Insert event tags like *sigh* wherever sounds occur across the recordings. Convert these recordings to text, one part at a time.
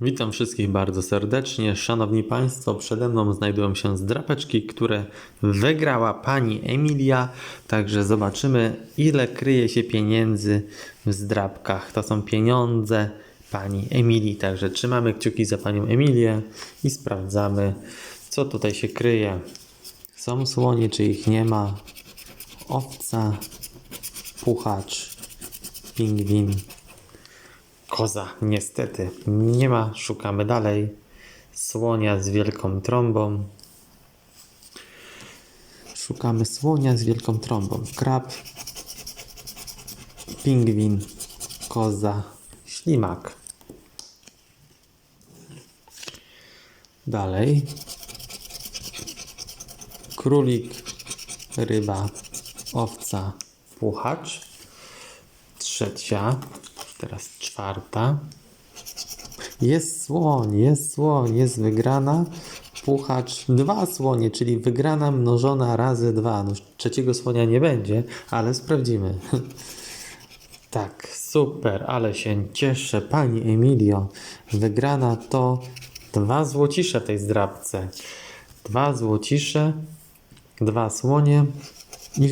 Witam wszystkich bardzo serdecznie. Szanowni Państwo, przede mną znajdują się zdrapeczki, które wygrała pani Emilia. Także zobaczymy, ile kryje się pieniędzy w zdrapkach. To są pieniądze pani Emilii. Także trzymamy kciuki za panią Emilię i sprawdzamy, co tutaj się kryje. Są słonie, czy ich nie ma? Owca, puchacz, pingwin. Koza, niestety, nie ma. Szukamy dalej. Słonia z wielką trąbą. Szukamy słonia z wielką trąbą. Krab, pingwin, koza, ślimak. Dalej. Królik, ryba, owca, puchacz. Trzecia, teraz czwarta. Jest słoń, jest słoń, jest wygrana. Puchacz, dwa słonie, czyli wygrana mnożona razy dwa. No, trzeciego słonia nie będzie, ale sprawdzimy. *laughs* Tak, super, ale się cieszę. Pani Emilio, wygrana to dwa złocisze tej zdrabce. Dwa złocisze, dwa słonie.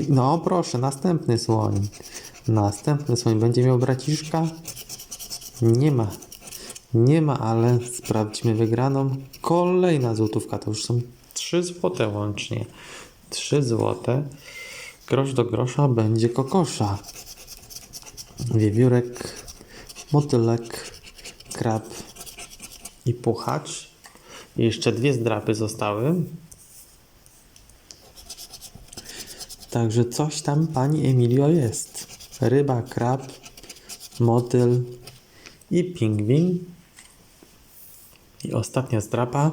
No proszę, następny słoń. Następny słoń będzie miał braciszka? Nie ma. Nie ma, ale sprawdźmy wygraną. Kolejna złotówka, to już są 3 złote łącznie. 3 złote. Grosz do grosza będzie kokosza. Wiewiórek, motylek, krab i puchacz. I jeszcze dwie zdrapy zostały. Także coś tam pani Emilio jest. Ryba, krab, motyl i pingwin. I ostatnia zdrapa.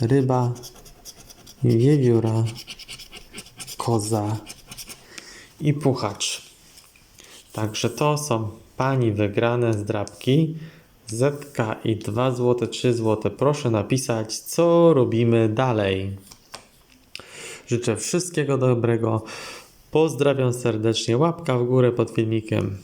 Ryba, wiewióra, koza i puchacz. Także to są pani wygrane zdrapki. Zetka i 2 zł, 3 zł. Proszę napisać, co robimy dalej. Życzę wszystkiego dobrego. Pozdrawiam serdecznie. Łapka w górę pod filmikiem.